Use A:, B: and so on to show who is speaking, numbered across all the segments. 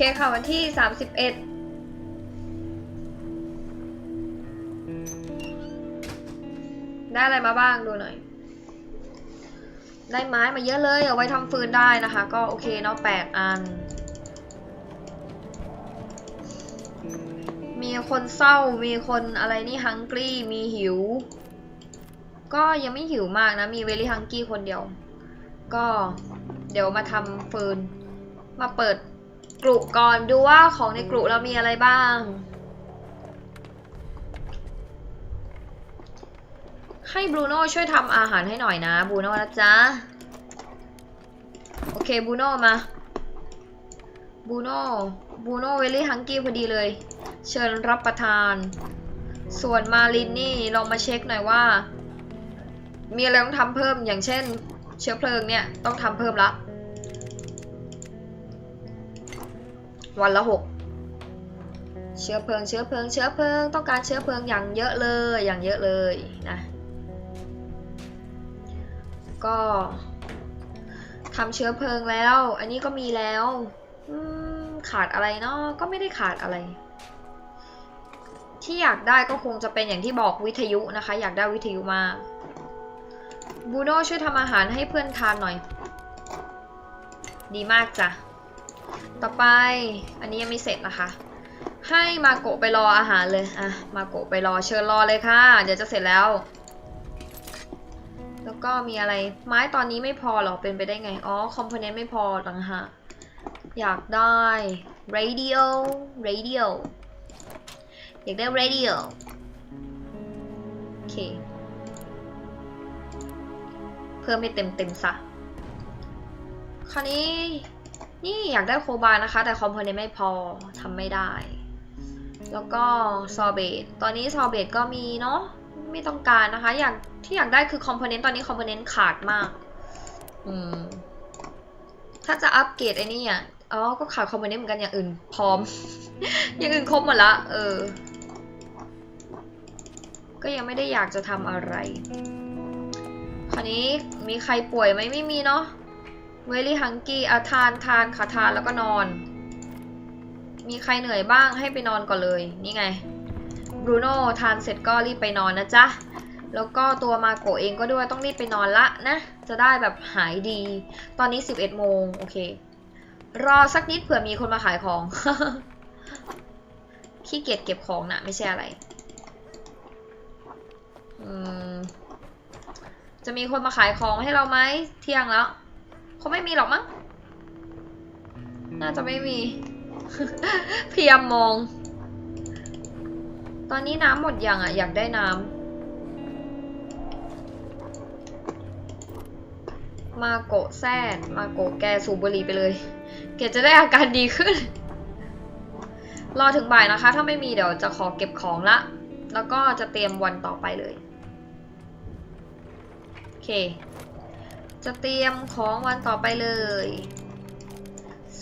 A: เคค่ะวันที่ 31ได้อะไรมาบ้างดูหน่อย ได้ไม้มาเยอะเลยเอาไว้ทำฟืนได้นะคะ ก็โอเคเนาะแปดอัน มีคนเศร้ามีคนอะไรนี่ฮังกี้มีหิว ก็ยังไม่หิวมากนะ มีเวลี่ฮังกี้คนเดียว ก็เดี๋ยวมาทำฟืน มาเปิด กรุก่อนดูว่าของในกรุเรามีอะไรบ้าง ให้บรูโน่ช่วยทำอาหารให้หน่อยนะบรูโน่นะจ๊ะ โอเคบรูโน่มาบรูโน่บรูโน่เวลี่ฮังกี้พอดีเลย เชิญรับประทาน ส่วนมาลินนี่ลองมาเช็คหน่อยว่า มีอะไรต้องทำเพิ่มอย่างเช่น เชื้อเพลิงเนี่ย ต้องทำเพิ่มละ วันละหกเชื้อเพลิงเชื้อเพลิงเชื้อเพลิงต้องการเชื้อเพลิงอย่างเยอะเลยอย่างเยอะเลยนะก็ทำเชื้อเพลิงแล้ว อันนี้ก็มีแล้วขาดอะไรเนาะก็ไม่ได้ขาดอะไร ที่อยากได้ก็คงจะเป็นอย่างที่บอกวิทยุนะคะ อยากได้วิทยุมาบูโน่ช่วยทำอาหารให้เพื่อนทานหน่อย ดีมากจ้ะ ต่อไปอันนี้ยังไม่เสร็จนะคะ ให้มาโกะไปรออาหารเลยอะมาโกะไปรอเชิญรอเลยค่ะ เดี๋ยวจะเสร็จแล้ว แล้วก็มีอะไรไม้ตอนนี้ไม่พอหรอเป็นไปได้ไง อ๋อคอมโพเนนต์ไม่พอต่างหากอยากได้ radio radio อยากได้ radio โอเค เพิ่มให้เต็มเต็มซะคราวนี้ นี่อยากได้โคบานะคะ แต่คอมโพเนนต์ไม่พอทำไม่ได้ แล้วก็ซอเบตตอนนี้ซอเบตก็มีเนาะไม่ต้องการนะคะ อยากที่อยากได้คือคอมโพเนนต์ตอนนี้คอมโพเนนต์ขาดมาก อืม ถ้าจะอัปเกรดไอ้นี่อะอ๋อก็ขาดคอมโพเนนต์เหมือนกันอย่างอื่นพร้อม อย่างอื่นครบหมดละ เออ ก็ยังไม่ได้อยากจะทำอะไร คราวนี้มีใครป่วยไหมไม่มีเนาะ เวลี่ฮังกี้อาทานทานขาทานแล้วก็นอน มีใครเหนื่อยบ้างให้ไปนอนก่อนเลย นี่ไงบรูโน่ทานเสร็จก็รีบไปนอนนะจ๊ะ แล้วก็ตัวมาโกเองก็ด้วยต้องรีบไปนอนละนะ จะได้แบบหายดี ตอนนี้ 11โมงโอเค รอสักนิดเผื่อมีคนมาขายของ ขี้เกียจเก็บของนะไม่ใช่อะไร จะมีคนมาขายของให้เราไหมเที่ยงแล้ว คงไม่มีหรอกมั้ง น่าจะไม่มี เพยายมมอง ตอนนี้น้ำหมดยังอะ อยากได้น้ำ มาโกะแซดมาโกะแกสูบบุหรี่ไปเลย แกจะได้อาการดีขึ้น รอถึงบ่ายนะคะ ถ้าไม่มีเดี๋ยวจะขอเก็บของละ แล้วก็จะเตรียมวันต่อไปเลย โอเค จะเตรียมของวันต่อไปเลย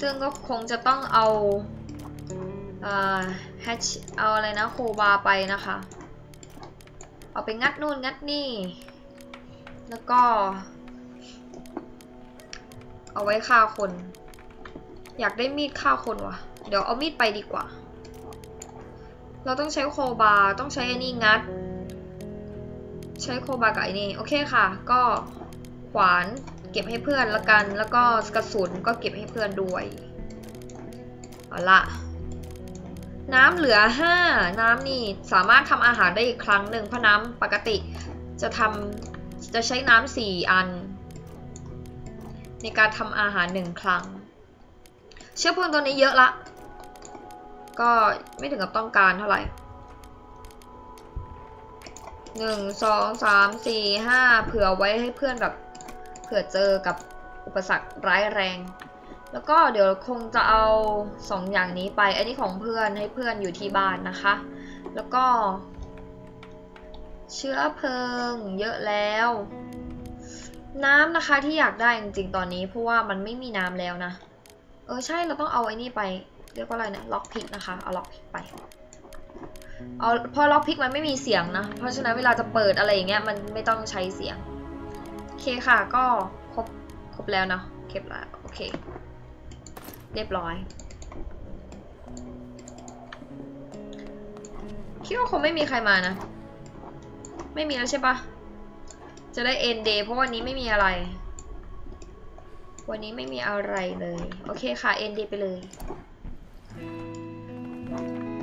A: ซึ่งก็คงจะต้องเอาแฮชเอาอะไรนะโคบาไปนะคะ เอาไปงัดนู่นงัดนี่ แล้วก็ เอาไว้ฆ่าคน อยากได้มีดฆ่าคนวะเดี๋ยวเอามีดไปดีกว่า เราต้องใช้โคบาต้องใช้อ้นี่งัด ใช้โคบากับไอ้นี่ โอเคค่ะ ก็ วานเก็บให้เพื่อนละกัน แล้วก็กระสุนก็เก็บให้เพื่อนด้วย เอาละน้ำเหลือ 5 น้ำนี่สามารถทำอาหารได้อีกครั้งหนึ่งเพราะน้ำปกติจะทำจะใช้น้ำ4อัน ในการทำอาหารหนึ่งครั้ง เชื้อเพลิงตัวนี้เยอะละ ก็ไม่ถึงกับต้องการเท่าไหร่หนึ่งสองสามสี่ห้าเผื่อไว้ให้เพื่อนแบบ เผื่อเจอกับอุปสรรคร้ายแรง แล้วก็เดี๋ยวคงจะเอาสองอย่างนี้ไป อันนี้ของเพื่อนให้เพื่อนอยู่ที่บ้านนะคะ แล้วก็ เชื้อเพลิงเยอะแล้ว น้ำนะคะที่อยากได้จริงๆตอนนี้ เพราะว่ามันไม่มีน้ำแล้วนะ เออใช่เราต้องเอาไอ้นี่ไป เรียกว่าอะไรนะล็อกพิกนะคะ เอาล็อกพิกไปเอาพอล็อกพิกมันไม่มีเสียงนะ เพราะฉะนั้นเวลาจะเปิดอะไรอย่างเงี้ยมันไม่ต้องใช้เสียง เคค่ะก็ครบครบแล้วเนาะเก็บแล้วโอเค เรียบร้อยคิดว่าคงไม่มีใครมานะ ไม่มีแล้วใช่ปะจะได้เอ็นเดเพราะวันนี้ไม่มีอะไร วันนี้ไม่มีอะไรเลย โอเคค่ะเอ็นเดไปเลย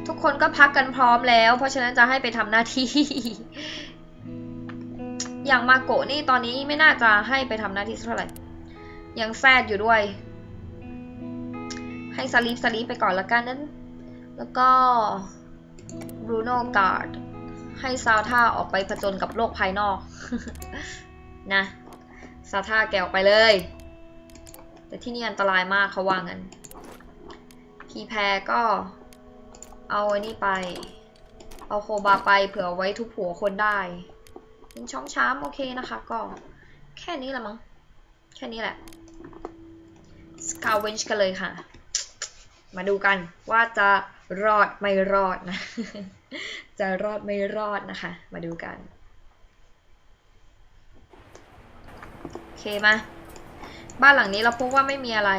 A: ทุกคนก็พักกันพร้อมแล้ว เพราะฉะนั้นจะให้ไปทำหน้าที่ อย่างมาโกะนี่ตอนนี้ไม่น่าจะให้ไปทำหน้าที่เท่าไหร่ ยังแซดอยู่ด้วย ให้สลีปสลีปไปก่อนละกันนั้น แล้วก็บรูโน่การ์ดให้ซาท่าออกไปผจญกับโลกภายนอก นะซาท่าแกออกไปเลย แต่ที่นี่อันตรายมากเขาว่างั้น พีแพรก็เอาอันนี้ไป เอาโคบาไปเผื่อไว้ทุบหัวคนได้ เป็นช่องช้ามโอเคนะคะก็แค่นี้แหละมั้ง แค่นี้แหละสกาวเวนช์กันเลยค่ะ มาดูกันว่าจะรอดไม่รอดนะ จะรอดไม่รอดนะคะ มาดูกัน โอเคมา บ้านหลังนี้เราพบว่าไม่มีอะไร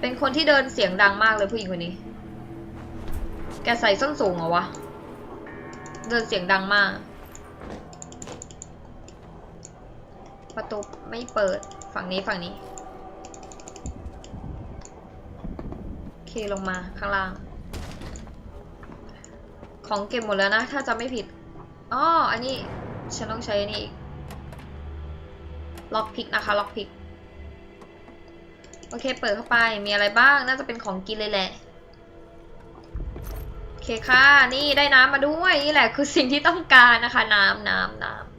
A: เป็นคนที่เดินเสียงดังมากเลยผู้หญิงคนนี้ แกใส่ส้นสูงเหรอวะ เดินเสียงดังมาก ประตูไม่เปิดฝั่งนี้ฝั่งนี้ โอเคลงมาข้างล่าง ของเก็บหมดแล้วนะ ถ้าจะไม่ผิดอ๋ออันนี้ ฉันต้องใช้อันนี้อีกล็อกพิกนะคะล็อกพิกโอเค เปิดเข้าไปมีอะไรบ้างน่าจะเป็นของกินเลยแหละโอเคค่ะ นี่ได้น้ำมาด้วย นี่แหละคือสิ่งที่ต้องการนะคะ น้ำน้ำน้ำ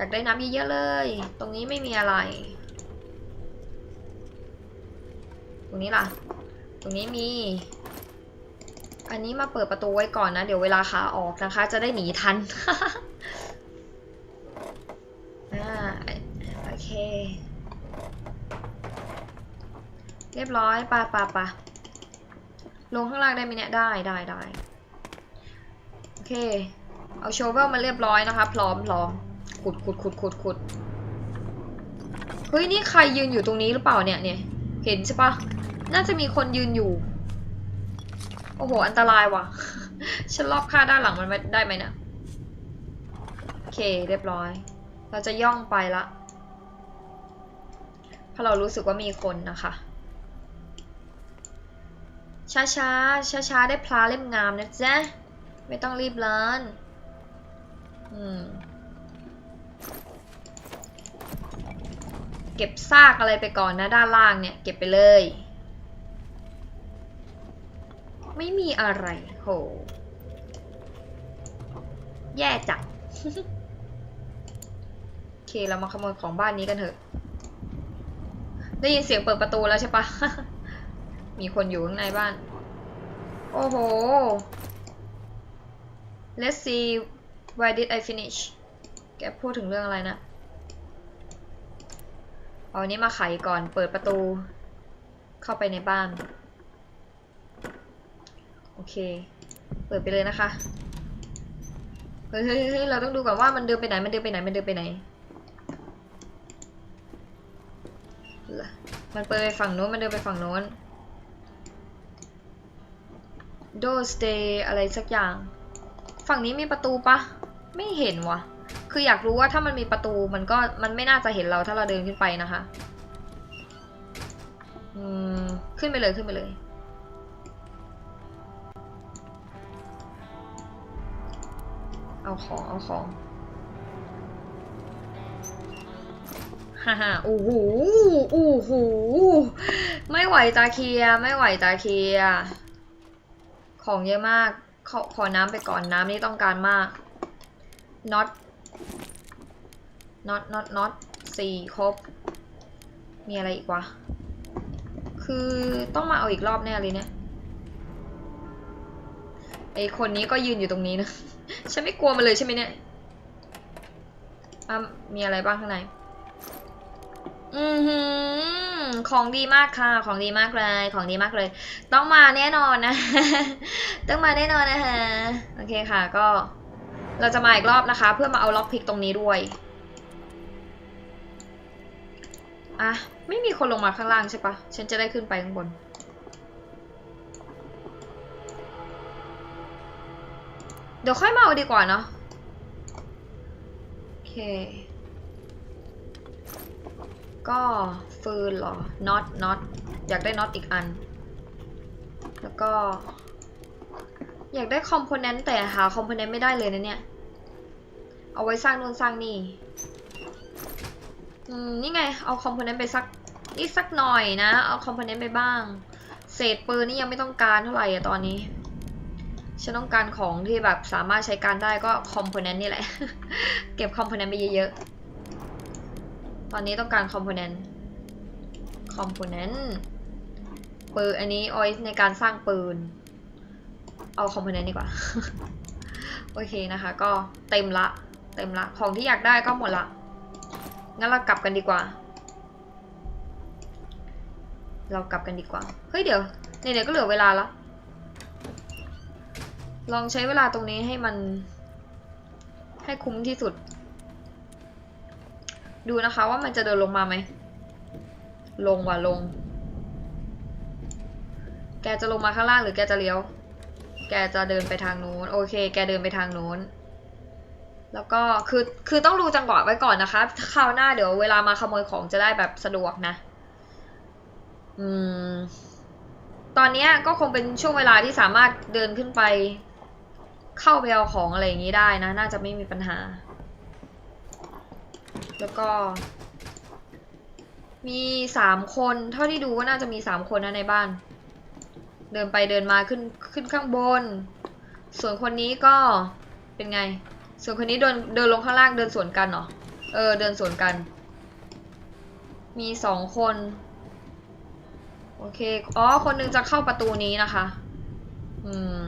A: อยากได้น้ำเยอะๆเลย ตรงนี้ไม่มีอะไร ตรงนี้ล่ะ ตรงนี้มี อันนี้มาเปิดประตูไว้ก่อนนะ เดี๋ยวเวลาขาออกนะคะ จะได้หนีทันอ่าโอเค เรียบร้อยปะปะปะลงข้างล่างได้ไหมเนี่ย ได้ได้ได้โอเค เอาโชเวลมาเรียบร้อยนะคะ พร้อมพร้อม ขุดขุดขุดขุดขุดเฮ้ยนี่ใครยืนอยู่ตรงนี้หรือเปล่าเนี่ยเนี่ยเห็นใช่ปะน่าจะมีคนยืนอยู่ โอ้โห อันตรายว่ะ ฉันรอบค่าด้านหลังมันได้ไหมเนะโอเคเรียบร้อย เราจะย่องไปละเพราะเรารู้สึกว่ามีคนนะคะช้าช้าช้าช้าได้พลาเล่มงามนะจ๊ะไม่ต้องรีบร้อนอืม เก็บซากอะไรไปก่อนนะด้านล่างเนี่ย เก็บไปเลย ไม่มีอะไรโห แย่จัดโอเค เรามาขโมยของบ้านนี้กันเถอะ ได้ยินเสียงเปิดประตูแล้วใช่ปะมีคนอยู่ข้างในบ้าน โอ้โห let's see why did I finish แกพูดถึงเรื่องอะไรนะ เอาอันนี้มาไขก่อนเปิดประตู เข้าไปในบ้าน โอเค เปิดไปเลยนะคะเฮ้ยเฮ้ยเฮ้ยเราต้องดูก่อนว่ามันเดินไปไหนมันเดินไปไหนมันเดินไปไหน มันเปิดไปฝั่งโน้นมันเดินไปฝั่งโน้นโดสเตย์อะไรสักอย่าง ฝั่งนี้มีประตูปะ ไม่เห็นวะ คืออยากรู้ว่าถ้ามันมีประตูมันก็มันไม่น่าจะเห็นเราถ้าเราเดินขึ้นไปนะคะอืมขึ้นไปเลยขึ้นไปเลย เอาของเอาของฮ่าฮ่าโอ้โหโอ้โหไม่ไหวตาเคีย ไม่ไหวตาเคีย ของเยอะมาก ขอขอน้ำไปก่อนน้ำนี่ต้องการมากน็ อตน็อตน็อตน็อตสี่ครบ มีอะไรอีกวะ คือต้องมาเอาอีกรอบแน่เลยเนี่ย ไอคนนี้ก็ยืนอยู่ตรงนี้นะ ฉันไม่กลัวมันเลยใช่ไหมเนี่ยมีอะไรบ้างข้างใน อือหือ ของดีมากค่ะ ของดีมากเลย ของดีมากเลย ต้องมาแน่นอนนะ ต้องมาแน่นอนนะคะ โอเคค่ะ ก็ เราจะมาอีกรอบนะคะ เพื่อมาเอาล็อกพิกตรงนี้ด้วย อะ ไม่มีคนลงมาข้างล่างใช่ปะฉันจะได้ขึ้นไปข้างบน เดี๋ยวค่อยมาเอาดีกว่าเนาะโอเค ก็ฟืนเหรอน็อตน็อตอยากได้น็อตอีกอัน แล้วก็ อยากได้คอมโพเนนต์แต่หาคอมโพเนนต์ไม่ได้เลยนะเนี่ย เอาไว้สร้างนู่นสร้างนี่ อืมนี่ไง เอาคอมโพเนนต์ไปสักนี่สักหน่อยนะ เอาคอมโพเนนต์ไปบ้าง เศษปืนนี่ยังไม่ต้องการเท่าไหร่อะตอนนี้ ฉันต้องการของที่แบบสามารถใช้การได้ก็คอมโพเนนต์นี่แหละ เก็บคอมโพเนนต์ไปเยอะๆ ตอนนี้ต้องการคอมโพเนนต์ คอมโพเนนต์ปืนอันนี้เอาไว้ในการสร้างปืน เอาคอมโพเนนต์ดีกว่า โอเคนะคะ ก็เต็มละ เต็มละ ของที่อยากได้ก็หมดละ งั้นเรากลับกันดีกว่า เรากลับกันดีกว่า เฮ้ยเดี๋ยวเนี่ยเดี๋ยวก็เหลือเวลาแล้วลองใช้เวลาตรงนี้ให้มัน ให้คุ้มที่สุด ดูนะคะว่ามันจะเดินลงมาไหม ลงว่ะลง แกจะลงมาข้างล่างหรือแกจะเลี้ยว แกจะเดินไปทางนู้น โอเค แกเดินไปทางนู้น แล้วก็คือคือต้องดูจังหวะไว้ก่อนนะคะคราวหน้าเดี๋ยวเวลามาขโมยของจะได้แบบสะดวกนะ อืม ตอนเนี้ยก็คงเป็นช่วงเวลาที่สามารถเดินขึ้นไป เข้าไปเอาของอะไรอย่างนี้ได้นะ น่าจะไม่มีปัญหา แล้วก็ มีสามคนเท่าที่ดูว่าน่าจะมีสามคนนะในบ้าน เดินไปเดินมาขึ้นขึ้นข้างบน ส่วนคนนี้ก็เป็นไง ส่วนคนนี้เดินเดินลงข้างล่างเดินสวนกันเหรอเออเดินสวนกัน มีสองคน โอเค อ๋อ คนหนึงจะเข้าประตูนี้นะคะ อืม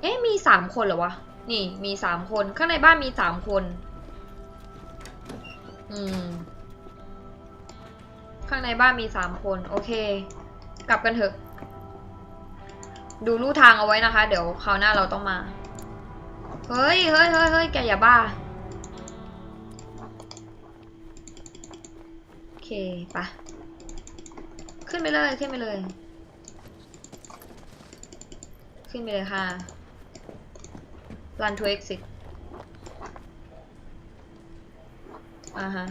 A: เอ๊ะ มีสามคนเหรอวะ นี่มีสามคน ข้างในบ้านมีสามคน อืม ข้างในบ้านมีสามคน โอเค กลับกันเถอะ ดูลู่ทางเอาไว้นะคะ เดี๋ยวคราวหน้าเราต้องมา เฮ้ยเฮ้ยเฮ้ยเฮ้ยแกอย่าบ้า โอเคไปะขึ้นไปเลย ขึ้นไปเลย ขึ้นไปเลยค่ะ run to exit อ่าฮะ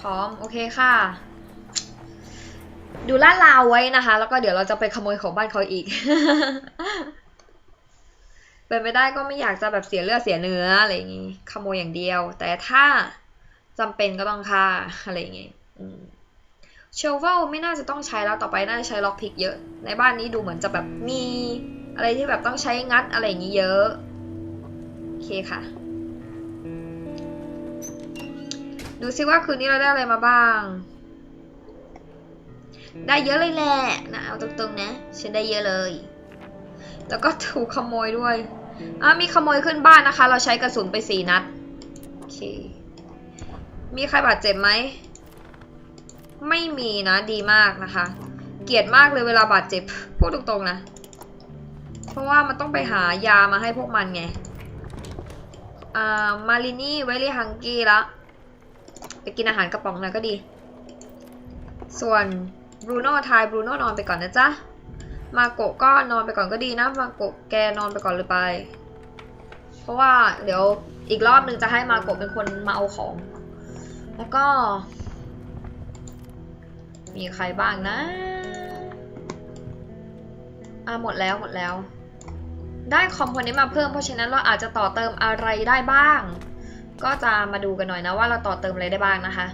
A: พร้อม โอเคค่ะ ดูลาลาวไว้นะคะ แล้วก็เดี๋ยวเราจะไปขโมยของบ้านเขาอีก เป็นไปได้ก็ไม่อยากจะแบบเสียเลือดเสียเนื้ออะไรอย่างงี้ขโมยอย่างเดียว แต่ถ้าจำเป็นก็ต้องฆ่าอะไรอย่างงี้เชลเวลไม่น่าจะต้องใช้แล้วต่อไปน่าจะใช้ล็อกพิกเยอะ ในบ้านนี้ดูเหมือนจะแบบมีอะไรที่แบบต้องใช้งัดอะไรอย่างงี้เยอะโอเคค่ะ ดูซิว่าคืนนี้เราได้อะไรมาบ้าง ได้เยอะเลยแหละนะเอาตรงๆนะ ฉันได้เยอะเลย แล้วก็ถูกขโมยด้วยอะมีขโมยขึ้นบ้านนะคะ เราใช้กระสุนไปสี่นัดโอเคมีใครบาดเจ็บไหม ไม่มีนะดีมากนะคะ เกลียดมากเลยเวลาบาดเจ็บ พูดตรงๆนะ เพราะว่ามันต้องไปหายามาให้พวกมันไงอ่ามารินี่ไวลี่ฮังกี้ละไปกินอาหารกระป๋องหน่อยก็ดี ส่วนบรูโน่ทายบรูโน่นอนไปก่อนนะจ๊ะ มาโกะก็นอนไปก่อนก็ดีนะ มาโกะแกนอนไปก่อนเลยไป เพราะว่าเดี๋ยวอีกรอบหนึ่งจะให้มาโกะเป็นคนมาเอาของ แล้วก็ มีใครบ้างนะอะหมดแล้วหมดแล้ว ได้คอมพนนต์มาเพิ่มเพราะฉะนั้นเราอาจจะต่อเติมอะไรได้บ้าง ก็จะมาดูกันหน่อยนะว่าเราต่อเติมอะไรได้บ้างนะคะ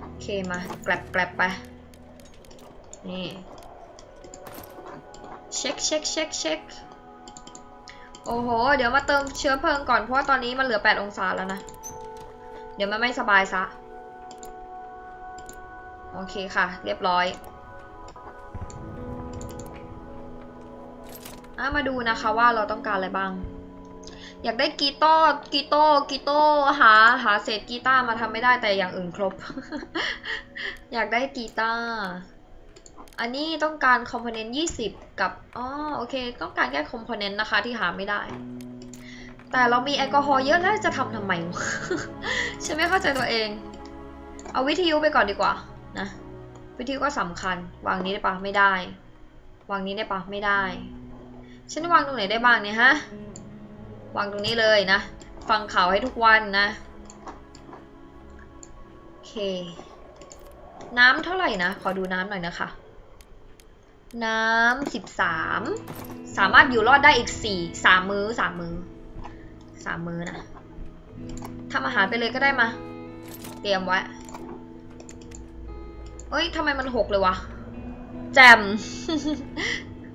A: โอเคมาแกลบแกลบไป นี่เช็คเช็คเช็คเช็คโอ้โห เดี๋ยวมาเติมเชื้อเพลิงก่อน เพราะว่าตอนนี้มันเหลือ 8 องศาแล้วนะ เดี๋ยวมันไม่สบายซะ โอเคค่ะ เรียบร้อยอะมาดูนะคะว่าเราต้องการอะไรบ้าง อยากได้กีตาร์กีตาร์กีตาร์หาหาเศษกีตาร์มาทำไม่ได้แต่อย่างอื่นครบ อยากได้กีตาร์ อันนี้ต้องการคอมโพเนนต์20 กับ อ๋อ โอเค ต้องการแค่คอมโพเนนต์นะคะที่หาไม่ได้ แต่เรามีแอลกอฮอล์เยอะแล้วจะทำทำไม ฉันไม่เข้าใจตัวเอง เอาวิทยุไปก่อนดีกว่า นะ วิทยุก็สำคัญ วางนี้ได้ปะไม่ได้ วางนี้ได้ปะไม่ได้ ฉันวางตรงไหนได้บ้างเนี่ยฮะ วางตรงนี้เลยนะ ฟังข่าวให้ทุกวันนะ โอเค น้ำเท่าไหร่นะ ขอดูน้ำหน่อยนะคะ น้ำสิบสามสามารถอยู่รอดได้อีกสี่สามมือสามมือสามมือนะทำอาหารไปเลยก็ได้มา เตรียมไว้เอ้ยทำไมมันหกเลยวะ แจม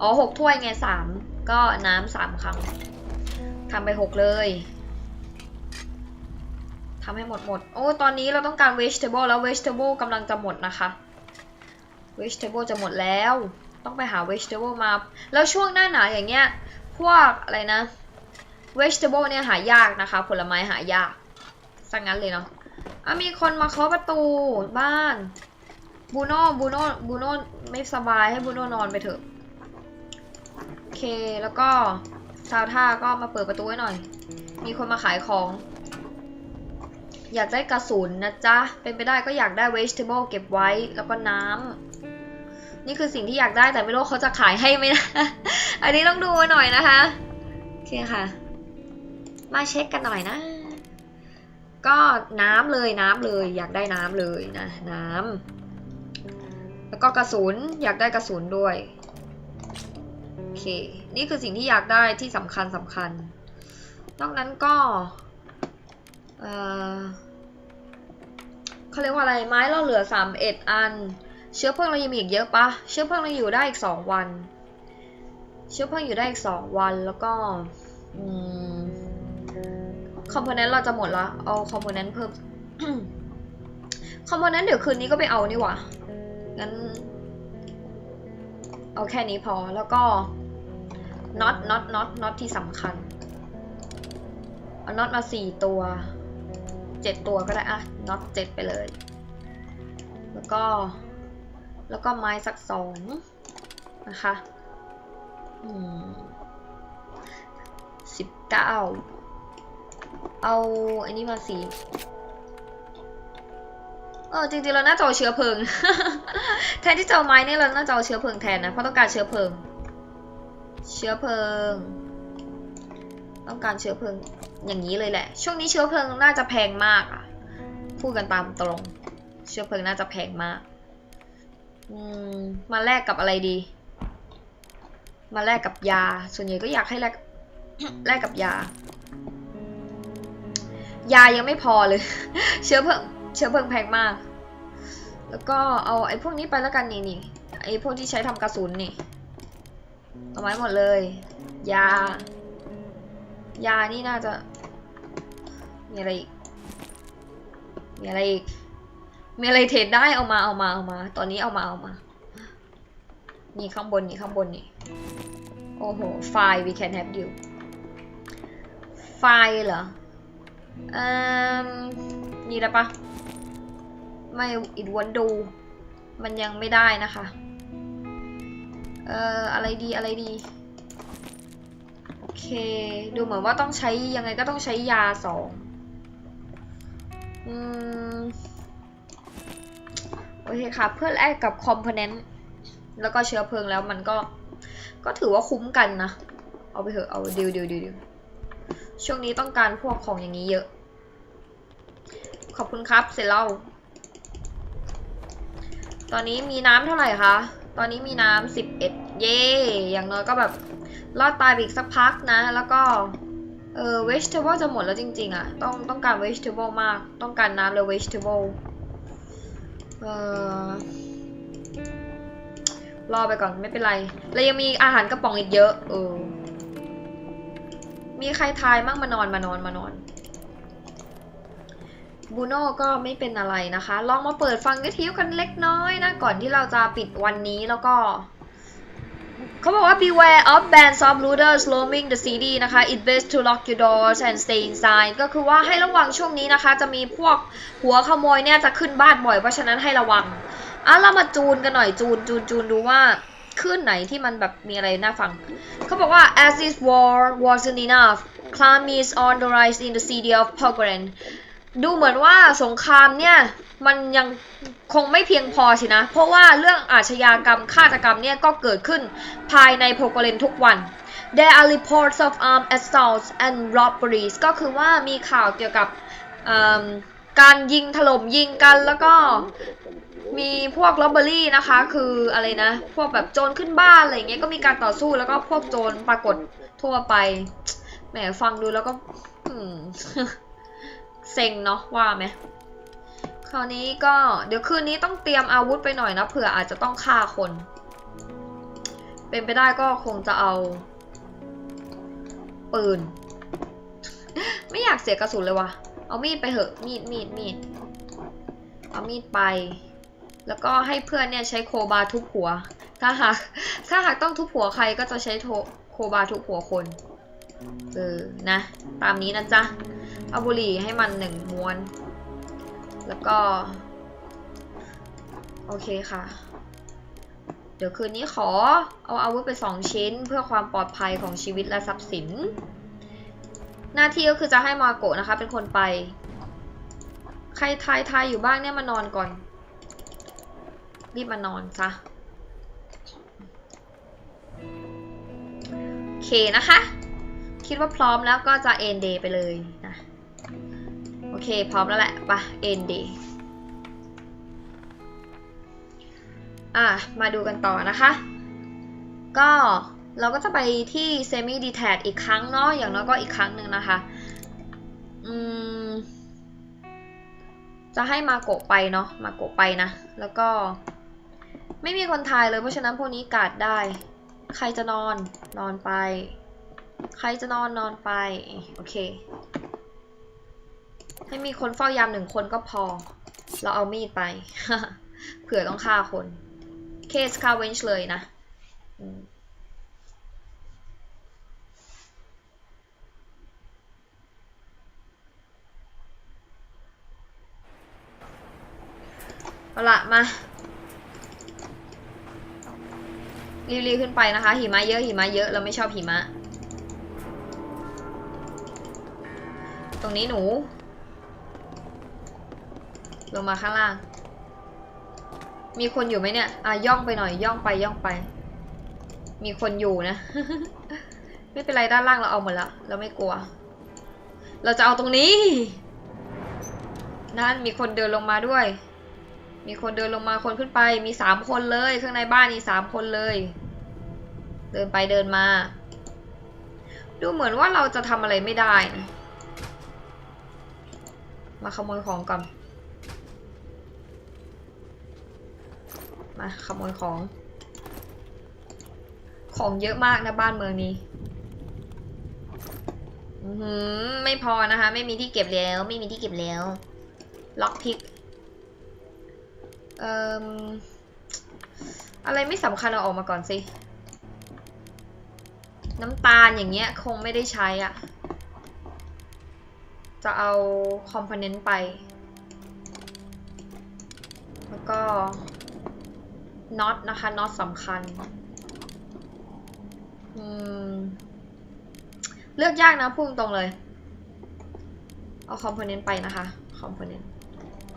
A: อ๋อหกถ้วยไงสามก็น้ำสามครั้งทำไปหกเลยทำให้หมดหมด โอ้ ตอนนี้เราต้องการ vegetable แล้ว vegetable กำลังจะหมดนะคะ vegetable จะหมดแล้ว ต้องไปหา vegetable มา แล้วช่วงหน้าหนาวอย่างเงี้ย พวกอะไรนะ vegetable เนี่ยหายากนะคะ ผลไม้หายากสังงั้นเลยเนาะอะมีคนมาเคาะประตูบ้านบูโน่บูโน่บูโน่ไม่สบายให้บูโน่นอนไปเถอะโอเคแล้วก็ซาวท่าก็มาเปิดประตูให้หน่อย มีคนมาขายของ อยากได้กระสุนนะจ๊ะ เป็นไปได้ก็อยากได้ vegetable เก็บไว้แล้วก็น้ำ นี่คือสิ่งที่อยากได้แต่ไม่รู้เขาจะขายให้ไหมนะ อันนี้ต้องดูมาหน่อยนะคะโอเคค่ะ มาเช็คกันหน่อยนะ ก็น้ำเลยน้ำเลยอยากได้น้ำเลยนะน้ำแล้วก็กระสุนอยากได้กระสุนด้วยโอเค นี่คือสิ่งที่อยากได้ที่สำคัญสำคัญ นอกนั้นก็เออเขาเรียกว่าอะไรไม้เราเหลือสามเอ็ดอัน เชื้อเพลิงเรายังมีอีกเยอะปะเชื้อเพลิงเราอยู่ได้อีกสองวัน เชื้อเพลิงอยู่ได้อีกสองวันแล้วก็คอมโพเนนต์เราจะหมดละเอาคอมโพเนนต์เพิ่มคอมโพเนนต์เดี๋ยวคืนนี้ก็ไปเอานี่หว่างั้น เอาแค่นี้พอแล้วก็น็อตน็อตน็อตน็อตที่สำคัญเอาน็อตมาสี่ตัวเจ็ดตัวก็ได้อะน็อตเจ็ดไปเลย แล้วก็ แล้วก็ไม้สักสองนะคะสิบเก้าเอาอันนี้มาสีเออจริงๆเราน่าจะเอาเชื้อเพลิง แทนที่จะเอาไม้เนี่ยเราน่าจะเอาเชื้อเพลิงแทนนะเพราะต้องการเชื้อเพลิง เชื้อเพลิง ต้องการเชื้อเพลิงอย่างนี้เลยแหละ ช่วงนี้เชื้อเพลิงน่าจะแพงมากอะพูดกันตามตรง เชื้อเพลิงน่าจะแพงมาก อืมมาแลกกับอะไรดี มาแลกกับยา ส่วนใหญ่ก็อยากให้แลกแลกกับยา ยายังไม่พอเลย เชื้อเพลิงเชื้อเพลิงแพงมาก แล้วก็เอาไอ้พวกนี้ไปแล้วกันนี่นี่ไอ้พวกที่ใช้ทำกระสุนนี่เอาไว้หมดเลย ยา ยานี่น่าจะมีอะไรอีกมีอะไรอีก มีอะไรเทรดได้เอามาเอามาเอามา ตอนนี้เอามาเอามา นี่ข้างบนนี่ข้างบนนี่ โอ้โห ไฟล์ we can have you ไฟล์เหรอเอ่มนี่ได้ปะไม่อิดวนดูมันยังไม่ได้นะคะ เอ่อ อะไรดีอะไรดี โอเค ดูเหมือนว่าต้องใช้ยังไงก็ต้องใช้ยาสอง อืม โอเคค่ะ เพื่อแลกกับคอมโพเนนต์แล้วก็เชื้อเพลิงแล้วมันก็ ก็ถือว่าคุ้มกันนะ เอาไปเถอะ เอาดิวดิวดิวดิวช่วงนี้ต้องการพวกของอย่างนี้เยอะ ขอบคุณครับเสร็จแล้วตอนนี้มีน้ำเท่าไหร่คะ ตอนนี้มีน้ำสิบเอ็ดเย่อย่างน้อยก็แบบรอดตายไปอีกสักพักนะ แล้วก็ เออ vegetable จะหมดแล้วจริง ๆอะต้องต้องการ vegetable มาก ต้องการน้ำเลย vegetable เออรอไปก่อนไม่เป็นไรแล้วยังมีอาหารกระป๋องอีกเยอะ เออ มีใครทายมั่งมานอนมานอนมานอนบูโน่ก็ไม่เป็นอะไรนะคะ ลองมาเปิดฟังกระทยุกันเล็กน้อยนะ ก่อนที่เราจะปิดวันนี้แล้วก็ เขาบอกว่า beware of bands of looters roaming the city นะคะ it best to lock your doors and stay inside ก็คือว่าให้ระวังช่วงนี้นะคะ จะมีพวกหัวขโมยเนี่ยจะขึ้นบ้านบ่อย เพราะฉะนั้นให้ระวังอะเรามาจูนกันหน่อยจูนจูนจูนดูว่าขึ้นไหนที่มันแบบมีอะไรน่าฟัง เขาบอกว่า as this war wasn't enough crime is on the rise in the city of Pogren ดูเหมือนว่าสงครามเนี่ย มันยังคงไม่เพียงพอสินะ เพราะว่าเรื่องอาชญากรรมฆาตกรรมเนี่ยก็เกิดขึ้นภายในโพโกเลนทุกวัน There are reports of armed assaults and robberies ก็คือว่ามีข่าวเกี่ยวกับการยิงถล่มยิงกันแล้วก็มีพวก robbery นะคะ คืออะไรนะ พวกแบบโจรขึ้นบ้านอะไรอย่างเงี้ยก็มีการต่อสู้แล้วก็พวกโจรปรากฏทั่วไปแหมฟังดูแล้วก็เซ็งเนาะว่าไหม คราวนี้ก็เดี๋ยวคืนนี้ต้องเตรียมอาวุธไปหน่อยนะเผื่ออาจจะต้องฆ่าคน เป็นไปได้ก็คงจะเอา ปืน ไม่อยากเสียกระสุนเลยว่ะ เอามีดไปเหอะ มีดมีดมีดเอามีดไป แล้วก็ให้เพื่อนเนี่ยใช้โคบาทุบหัว ถ้าหากถ้าหากต้องทุบหัวใครก็จะใช้โโคบาทุบหัวคนเออนะ ตามนี้นะจ๊ะเอาบุหรี่ให้มันหนึ่งม้วน แล้วก็ โอเคค่ะ เดี๋ยวคืนนี้ขอเอาอาวุธไปสองชิ้น เพื่อความปลอดภัยของชีวิตและทรัพย์สิน หน้าที่ก็คือจะให้มาโกะนะคะ เป็นคนไป ใครทายทายอยู่บ้างเนี่ยมานอนก่อน รีบมานอนซะโอเคนะคะ คิดว่าพร้อมแล้วก็จะเอนเดย์ไปเลยนะ เค พร้อมแล้วแหละไปเอนดย์อะ มาดูกันต่อนะคะ ก็เราก็จะไปที่ semi detached อีกครั้งเนาะอย่างน้อยก็อีกครั้งหนึ่งนะคะอืมจะให้มาโกะไปเนาะมาโกะไปนะ แล้วก็ ไม่มีคนทายเลยเพราะฉะนั้นพวกนี้กาดได้ ใครจะนอนนอนไป ใครจะนอนนอนไป โอเค ให้มีคนเฝ้ายามหนึ่งคนก็พอ เราเอามีดไป เผื่อต้องฆ่าคน เคสคาเวนช์เลยนะเอาละมารีบๆขึ้นไปนะคะ หิมะเยอะหิมะเยอะเราไม่ชอบหิมะ ตรงนี้หนู ลงมาข้างล่าง มีคนอยู่ไหมเนี่ย อะย่องไปหน่อย ย่องไปย่องไป มีคนอยู่นะ ไม่เป็นไรด้านล่างเราเอาหมดแล้วเราไม่กลัว เราจะเอาตรงนี้ นั่นมีคนเดินลงมาด้วย มีคนเดินลงมาคนขึ้นไป มีสามคนเลย ข้างในบ้านนี่สามคนเลย เดินไปเดินมา ดูเหมือนว่าเราจะทำอะไรไม่ได้นะมาขโมยของก่อน มาขโมยของ ของเยอะมากนะบ้านเมืองนี้หือไม่พอนะคะ ไม่มีที่เก็บแล้ว ไม่มีที่เก็บแล้ว ล็อกพิก เอ่อ อะไรไม่สำคัญเอาออกมาก่อนสิ น้ำตาลอย่างเงี้ย คงไม่ได้ใช้อะจะเอาคอมโพเนนต์ไป แล้วก็ น็อตนะคะน็อตสำคัญเลือกยากนะพูดตรงเลย เอาคอมโพเนนต์ไปนะคะคอมโพเนนต์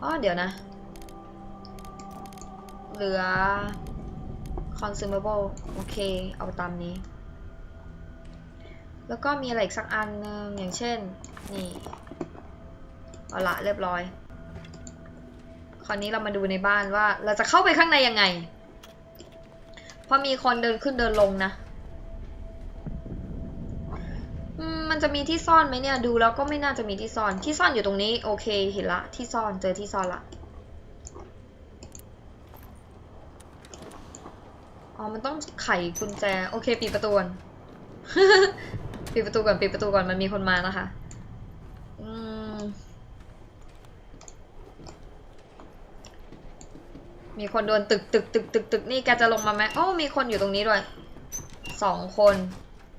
A: อ๋อเดี๋ยวนะ เหลือ consumable โอเค เอาตามนี้ แล้วก็มีอะไรอีกสักอันนึงอย่างเช่น นี่ เอาละเรียบร้อย คราวนี้เรามาดูในบ้านว่าเราจะเข้าไปข้างในยังไง เพราะมีคนเดินขึ้นเดินลงนะมมันจะมีที่ซ่อนไหมเนี่ยดูแล้วก็ไม่น่าจะมีที่ซ่อน ที่ซ่อนอยู่ตรงนี้ โอเคเห็นละที่ซ่อนเจอที่ซ่อนละอ๋อมันต้องไขกุญแจ โอเคปิดประตูก่อนปิดประตูก่อนปิดประตูก่อนมันมีคนมานะคะ อืม มีคนโดนตึกตึกตึกตึกตึกนี่แกจะลงมาไหมโอ้มีคนอยู่ตรงนี้ด้วยสองคน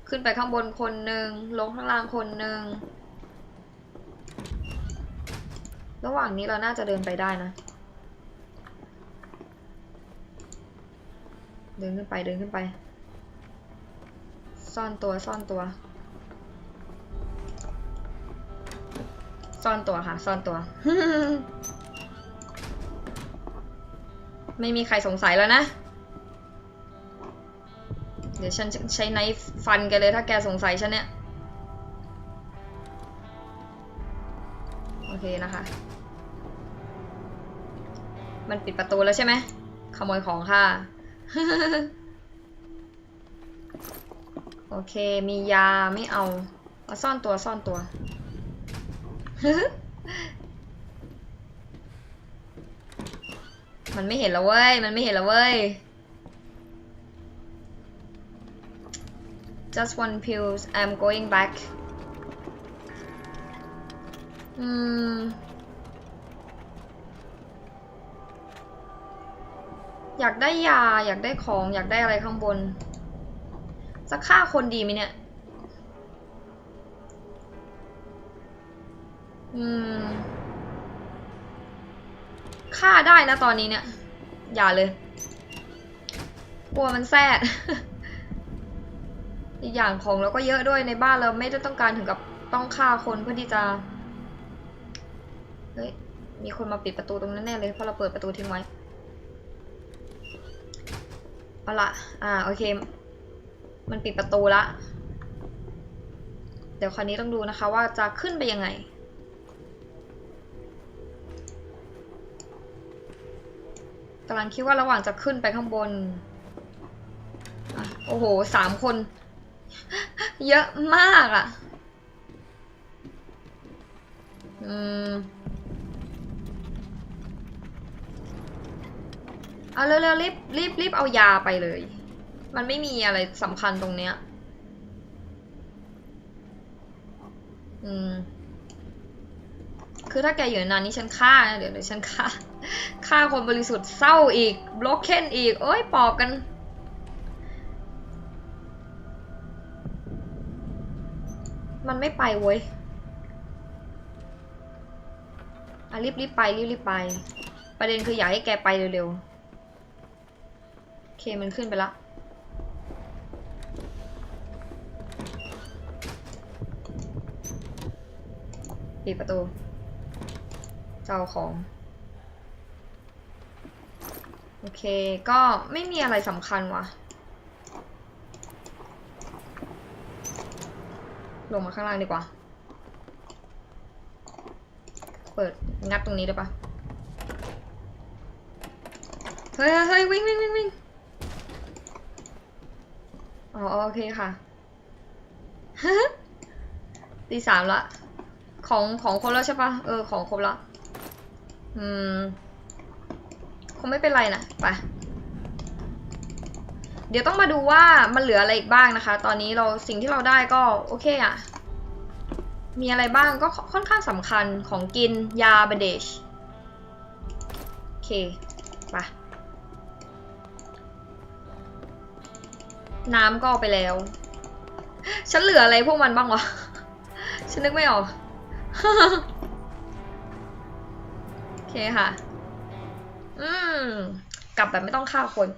A: ขึ้นไปข้างบนคนหนึ่งลงข้างล่างคนหนึ่งระหว่างนี้เราน่าจะเดินไปได้นะ เดินขึ้นไปเดินขึ้นไป ซ่อนตัวซ่อนตัว ซ่อนตัวค่ะ ซ่อนตัว ไม่มีใครสงสัยแล้วนะ เดี๋ยวฉันจะใช้ไนฟ์ฟันแกเลยถ้าแกสงสัยฉันเนี่ย โอเคนะคะ มันปิดประตูแล้วใช่ไหม ขโมยของค่ะ โอเค มียาไม่เอาเอาซ่อนตัวซ่อนตัว มันไม่เห็นแล้วเว้ย มันไม่เห็นแล้วเว้ย just one pills I'm going back อืมอยากได้ยา อยากได้ของ อยากได้อะไรข้างบน จะฆ่าคนดีไหมเนี่ย อืม ฆ่าได้นะตอนนี้เนี่ย อย่าเลย กลัวมันแซดอีกอย่างของเราก็เยอะด้วยในบ้านเราไม่ได้ต้องการถึงกับต้องฆ่าคนเพื่อที่จะ เฮ้ย มีคนมาปิดประตูตรงนั้นแน่เลยเพราะเราเปิดประตูทิ้งไว้ เอาละอ่า โอเค มันปิดประตูละ เดี๋ยวคราวนี้ต้องดูนะคะว่าจะขึ้นไปยังไง กำลังคิดว่าระหว่างจะขึ้นไปข้างบนอโอ้โห สามคน เยอะมากอะ่ะ อืม เอาเร็วๆรีบรีบรีบเอายาไปเลย มันไม่มีอะไรสำคัญตรงเนี้ย อืม คือถ้าแกอยู่นานนี้ฉันฆ่านะเดี๋ยวเดี๋ยวฉันฆ่า ฆ่าคนบริสุทธิ์เศร้าอีกบล็อกเคนอีกโอ้ยปอบกันมันไม่ไปเว้ยอะรีบรีบไปรีบรีบไป ประเด็นคืออยากให้แกไปเร็วๆ โอเคมันขึ้นไปละ ปิดประตู เจ้าของ โอเค ก็ไม่มีอะไรสำคัญว่ะลงมาข้างล่างดีกว่า เปิดงัดตรงนี้ได้ปะเฮ้ยเฮ้ยวิ่งวิ่งวิ่งวิ่งอ๋อโอเคค่ะตีสามละ ของของครบแล้วใช่ปะเออ ของครบแล้วอืม งไม่เป็นไรนะไปเดี๋ยวต้องมาดูว่ามันเหลืออะไรอีกบ้างนะคะ ตอนนี้เราสิ่งที่เราได้ก็โอเคอะมีอะไรบ้างก็ค่อนข้างสำคัญของกินยาบเดชโอเคไปน้ำก็เอาไปแล้ว ฉันเหลืออะไรพวกมันบ้างวะ ฉันนึกไม่ออก โอเคค่ะ อืมกลับแบบไม่ต้องฆ่าคน